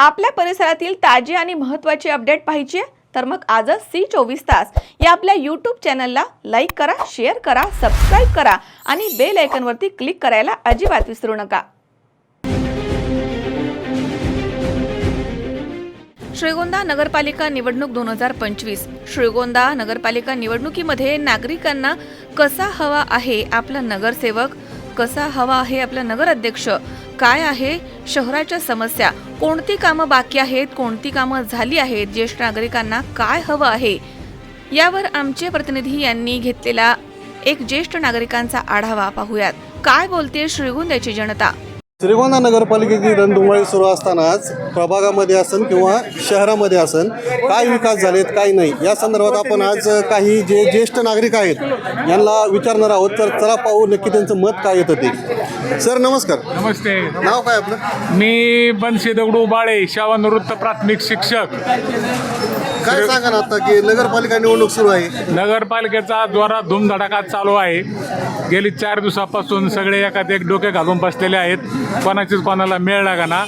आपल्या परिसरातील ताजी आणि महत्त्वाची अपडेट पाहिजे? तर मग आजच सी चोवीस तास या आपल्या यूट्यूब चॅनलला लाईक करा शेअर करा सबस्क्राईब करा आणि बेल आयकनवरती क्लिक करायला अजिबात विसरू नका. श्रीगोंदा नगरपालिका निवडणूक दोन हजार पंचवीस. श्रीगोंदा नगरपालिका निवडणुकीमध्ये नागरिकांना कसा हवा आहे आपला नगरसेवक कसा हवा आहे आपला नगराध्यक्ष काय आहे? शहराच्या समस्या. कोणती कामं बाकी आहेत? कोणती कामं झाली आहेत? ज्येष्ठ नागरिकांना काय हवं आहे? यावर आमचे प्रतिनिधी यांनी घेतलेला एक ज्येष्ठ नागरिकांचा आढावा पाहूयात. काय बोलते श्रीगोंद्याची जनता? श्रीगोंदा नगरपालिकेची रणधुमाळी सुरू असतानाच प्रभागामध्ये असन किंवा शहरामध्ये असन काय विकास झालेत काय नाही या संदर्भात आपण आज काही जे ज्येष्ठ नागरिक आहेत यांना विचारणार आहोत. तर चला पाहू नक्की त्यांचं मत काय येतं ते. सर नमस्कार. नमस्ते. नाव काय आपलं? मी बनशी दगडू बाळे शावा निवृत्त प्राथमिक शिक्षक. काय सांगा ना आता की नगरपालिका निवडणूक सुरू आहे? नगरपालिकेचा जोरात धूमधडाका चालू आहे. गेली चार दिवसापासून सगळे एकात एक डोके घालून बसलेले आहेत. कोणाचीच कोणाला मेळ ना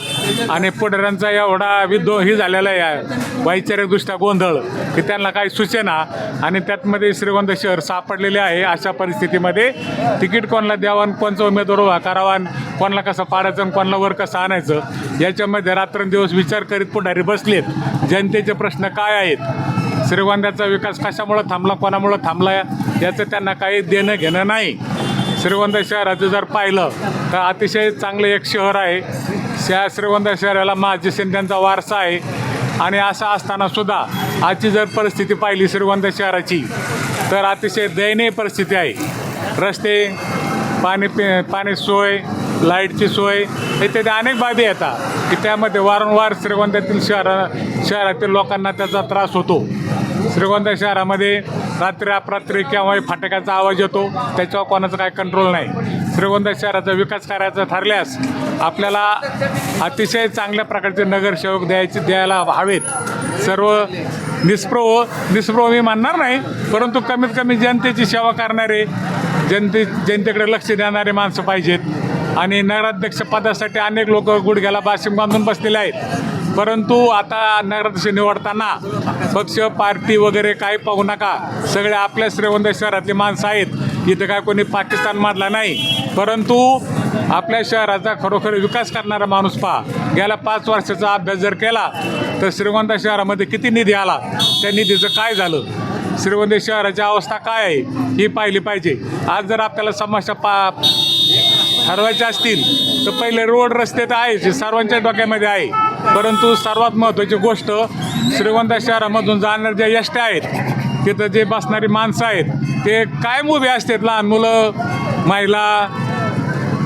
आणि पुढाऱ्यांचा एवढा विद्रो ही झालेला आहे वैचारिकदृष्ट्या गोंधळ की त्यांना काही सूचना आणि त्यातमध्ये श्रीगोंदा शहर सापडलेले आहे अशा परिस्थितीमध्ये. तिकीट कोणाला द्यावं आणि कोणचा उमेदवार उभा करावा आणि कोणाला कसं पाडायचं आणि कोणाला वर कसं आणायचं याच्यामध्ये रात्रंदिवस विचार करीत पुढारी बसलेत. जनतेचे प्रश्न काय आहेत आहेत. श्रीगोंद्याचा विकास कशामुळं थांबला कोणामुळं थांबला याचं त्यांना काही देणं घेणं नाही. श्रीगोंदा शहराचं जर पाहिलं तर अतिशय चांगलं एक शहर आहे. त्या श्रीगोंदा शहराला माझी शिंद्यांचा वारसा आहे. आणि असं असताना सुद्धा आजची जर परिस्थिती पाहिली श्रीगोंदा शहराची तर अतिशय दयनीय परिस्थिती आहे. रस्ते पाणी पि पाणी सोय लाईटची सोय. इत्यादी अनेक बाबी येतात की त्यामध्ये वारंवार श्रीगोंद्यातील शहरा शहरातील लोकांना त्याचा त्रास होतो. श्रीगोंदा शहरामध्ये रात्री अपरात्री केव्हाही फाटकाचा आवाज येतो. त्याच्यावर कोणाचा काय कंट्रोल नाही. श्रीगोंदा शहराचा विकास करायचा ठरल्यास आपल्याला अतिशय चांगल्या प्रकारचे नगरसेवक द्यायचे द्यायला हवेत. सर्व निष्प्रभ निष्प्रभ मी मानणार नाही परंतु कमीत कमी जनतेची सेवा करणारे जनते जनतेकडे लक्ष देणारे माणसं पाहिजेत. आणि नगराध्यक्षपदासाठी अनेक लोक गुडघ्याला बाशिम बांधून बसलेले आहेत. परंतु आता नगराध्यक्ष निवडताना पक्ष पार्टी वगैरे काही पाहू नका. सगळे आपल्या श्रीगोंदा शहरातली माणसं आहेत. इथं काय कोणी पाकिस्तान पाकिस्तानमधला नाही. परंतु आपल्या शहराचा खरोखर विकास करणारा माणूस पहा. गेल्या पाच वर्षाचा अभ्यास जर केला तर श्रीगोंदा शहरामध्ये किती निधी आला? त्या निधीचं काय झालं? श्रीगोंदा शहराची अवस्था काय आहे? ही पाहिली पाहिजे. आज जर आपल्याला समस्या पा ठरवायचे असतील तर पहिले रोड रस्ते तर आहेच हे सर्वांच्या डोक्यामध्ये आहे. परंतु सर्वात महत्त्वाची गोष्ट श्रीगोंदा शहरामधून जाणाऱ्या ज्या यष्ट्या आहेत तिथं जे बसणारी माणसं आहेत ते कायम उभे असतात. लहान मुलं महिला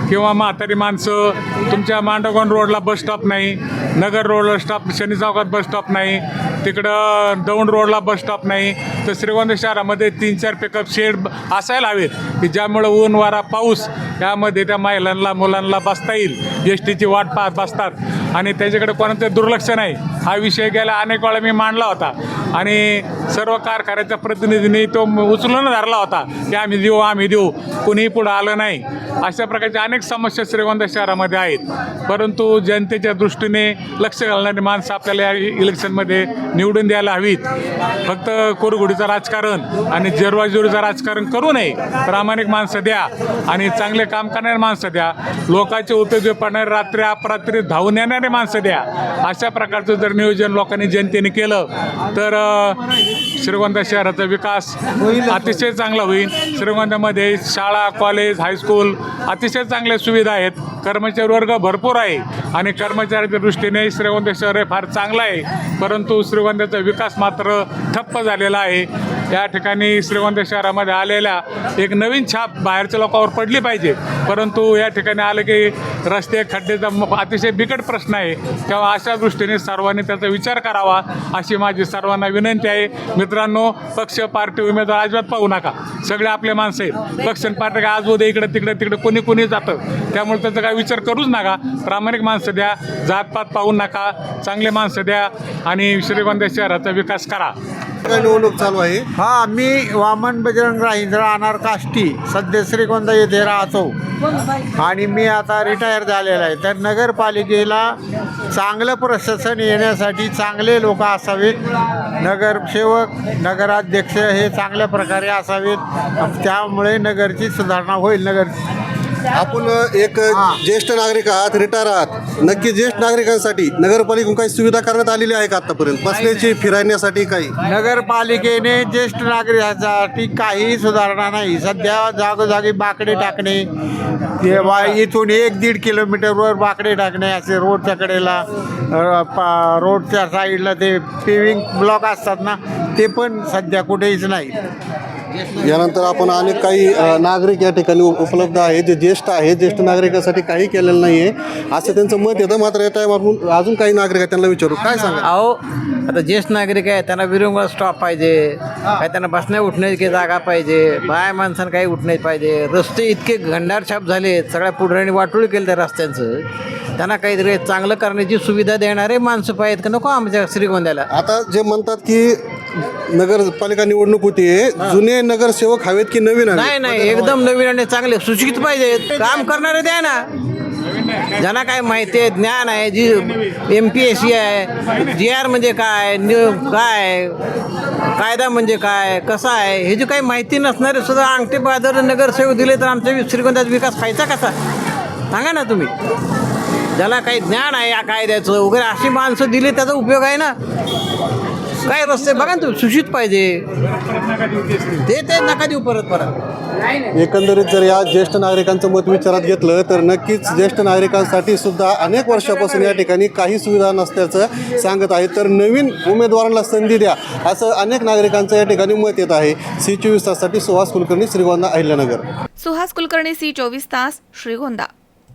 किंवा म्हातारी माणसं तुमच्या मांडवगण रोडला बस स्टॉप नाही. नगर रोडला स्टॉप शनी चौकात बस स्टॉप नाही. तिकडं दौंड रोडला बस स्टॉप नाही. तर श्रीगोंदा शहरामध्ये तीन चार पिकअप शेड असायला हवेत की ज्यामुळं ऊन वारा पाऊस यामध्ये त्या महिलांना मुलांना बसता येईल. एस टीची वाट पाहत बसतात. आणि त्याच्याकडे कोणाचं दुर्लक्ष नाही. हा विषय गेल्या अनेक वेळा मी मांडला होता. आणि सर्व कारखान्याच्या प्रतिनिधींनी तो उचलून धरला होता की आम्ही देऊ आम्ही देऊ. कुणीही पुढं आलं नाही. अशा प्रकारच्या अनेक समस्या श्रीगोंदा शहरामध्ये आहेत. परंतु जनतेच्या दृष्टीने लक्ष घालणारी माणसं आपल्याला या इलेक्शनमध्ये निवडून द्यायला हवीत. फक्त कोरगुडीचं राजकारण आणि जरवाजुरीचं राजकारण करू नये. प्रामाणिक माणसं द्या आणि चांगले काम करणारे माणसं द्या. लोकांचे उपयोगी पडणारे रात्री अपरात्री धावून येणारे माणसं द्या. अशा प्रकारचं जर नियोजन लोकांनी जनतेने केलं तर श्रीगोंदा शहराचा विकास अतिशय चांगला होईल. श्रीगोंदामध्ये शाळा कॉलेज हायस्कूल अतिशय चांगल्या सुविधा आहेत. कर्मचारी वर्ग भरपूर आहे आणि कर्मचाऱ्याच्या दृष्टीने श्रीगोंदा शहर हे फार चांगलं आहे. परंतु श्रीगोंद्याचा विकास मात्र ठप्प झालेला आहे. या ठिकाणी श्रीगोंदा शहरामध्ये आलेल्या एक नवीन छाप बाहेरच्या लोकांवर पडली पाहिजे. परंतु या ठिकाणी आलं की रस्ते खड्डेचा अतिशय बिकट प्रश्न आहे. तेव्हा अशा दृष्टीने सर्वांनी त्याचा विचार करावा अशी माझी सर्वांना विनंती आहे. मित्रांनो पक्ष पार्टी उमेदवार अजिबात पाहू नका. सगळे आपले माणसं आहेत. पक्ष पार्टी काय आज उद्या इकडे तिकडे तिकडे कोणी कोणी जातं. त्यामुळे त्याचा काय विचार करूच नका. प्रामाणिक माणसं द्या. जातपात पाहू नका. चांगले माणसं द्या. आणि श्रीगोंदा शहराचा विकास करा. काय निवडणूक चालू आहे? हा मी वामन बजरंग राहिंद्र अनार काष्टी सध्या श्रीगोंदा येथे राहतो. आणि मी आता रिटायर झालेला आहे. तर नगरपालिकेला चांगलं प्रशासन येण्यासाठी चांगले लोक असावेत. नगरसेवक नगराध्यक्ष हे चांगल्या प्रकारे असावेत. त्यामुळे नगरची सुधारणा होईल. नगर आपण एक ज्येष्ठ नागरिक आहात रिटायर आहात. नक्की ज्येष्ठ नागरिकांसाठी नगरपालिकेकडून काही सुविधा करण्यात आलेली आहे का आतापर्यंत? बसण्याची फिरण्यासाठी काही? नगरपालिकेने ज्येष्ठ नागरिकांसाठी काहीही सुधारणा नाही. सध्या जागोजागी बाकडे टाकणे बा- इथून एक दीड किलोमीटरवर बाकडे टाकणे असे रोडच्या कडेला रोडच्या साईडला ते पेविंग ब्लॉक असतात ना ते पण सध्या कुठेच नाही यानंतर आपण अनेक काही नागरिक या ठिकाणी उपलब्ध आहेत जे ज्येष्ठ आहेत ज्येष्ठ नागरिकांसाठी काही केलेलं नाही आहे असं त्यांचं मत येतं मात्र या टाईम अजून काही नागरिक आहेत त्यांना विचारू. काय सांगा अहो आता ज्येष्ठ नागरिक आहे त्यांना विरंगुळा स्टॉप पाहिजे. काय त्यांना बसण्या उठण्याची जागा पाहिजे. बाया माणसानं काही उठण्याची पाहिजे. रस्ते इतके घंडारछाप झाले सगळ्या पुढऱ्यांनी वाटोळी केलं त्या रस्त्यांचं. त्यांना काहीतरी चांगलं करण्याची सुविधा देणारे माणसं पाहिजेत का? नको आमच्या श्रीगोंद्याला. आता जे म्हणतात की नगरपालिका निवडणूक होती जुने नगरसेवक हवेत की नवीन हवेत? नाही नाही एकदम नवीन आणि चांगले सुशिक्षित पाहिजेत काम करणारे द्या ना. ज्यांना काय माहिती आहे ज्ञान आहे G M P S C आहे जी आर म्हणजे काय न्यू काय कायदा म्हणजे काय कसा आहे हे जे काही माहिती नसणारे सुद्धा अंगठे बाजार नगरसेवक दिले तर आमच्या श्रीगोंद्याचा विकास व्हायचा कसा? सांगा ना तुम्ही. ज्याला काही ज्ञान आहे या कायद्याचं वगैरे अशी माणसं दिली त्याचा उपयोग आहे ना? काय रस्ते? बघा ना तुम्ही सुशित पाहिजे. ते ते नका देऊ परत परत. एकंदरीत जर या ज्येष्ठ नागरिकांचं मत विचारात घेतलं तर नक्कीच ज्येष्ठ नागरिकांसाठी सुद्धा अनेक वर्षापासून या ठिकाणी काही सुविधा नसल्याचं सांगत आहे तर नवीन उमेदवारांना संधी द्या असं अनेक नागरिकांचं या ठिकाणी मत येत आहे. सी चोवीस ताससाठी सुहास कुलकर्णी श्रीगोंदा अहिल्यानगर. सुहास कुलकर्णी सी चोवीस तास श्रीगोंदा.